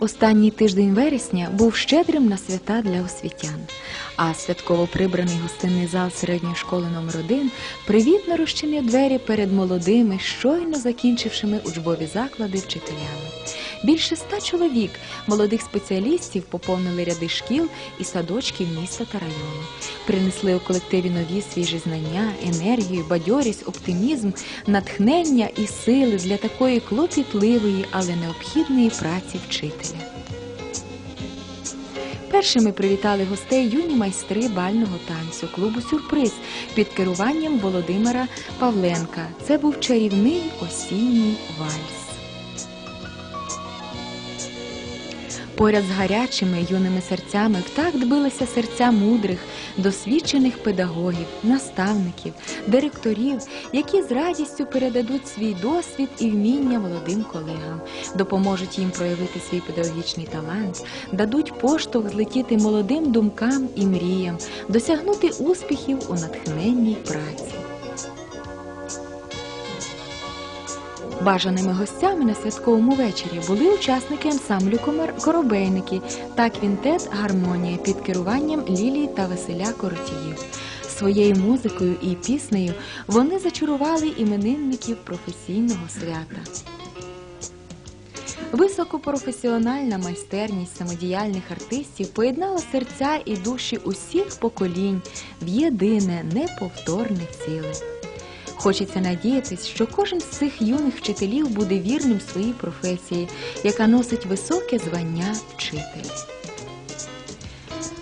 Останній тиждень вересня був щедрим на свята для освітян, а святково прибраний гостинний зал середньої школи номер 1 привітно розчинив двері перед молодими, щойно закінчившими учбові заклади вчителями. Більше ста чоловік, молодих спеціалістів, поповнили ряди шкіл і садочків міста та району. Принесли у колективі нові свіжі знання, енергію, бадьорість, оптимізм, натхнення і сили для такої клопітливої, але необхідної праці вчителя. Першими привітали гостей юні майстри бального танцю клубу Сюрприз під керуванням Володимира Павленка. Це був чарівний осінній вальс. Поряд з гарячими юними серцями в такт серця мудрих, досвідчених педагогів, наставників, директорів, які з радістю передадуть свій досвід і вміння молодим колегам, допоможуть їм проявити свій педагогічний талант, дадуть поштовх злетіти молодим думкам і мріям, досягнути успіхів у натхненній праці. Бажаними гостями на святковому вечорі були учасники ансамблю Коробейники та квінтет Гармонія під керуванням Лілії та Василя Коротіїв. Своєю музикою і піснею вони зачарували іменинників професійного свята. Високопрофесіональна майстерність самодіяльних артистів поєднала серця і душі усіх поколінь в єдине неповторне ціле. Хочеться надіятись, що кожен з цих юних вчителів буде вірним своїй професії, яка носить високе звання вчителя.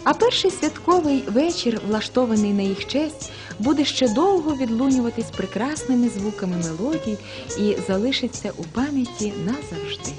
А перший святковий вечір, влаштований на їх честь, буде ще довго відлунюватись прекрасними звуками мелодій і залишиться у пам'яті назавжди.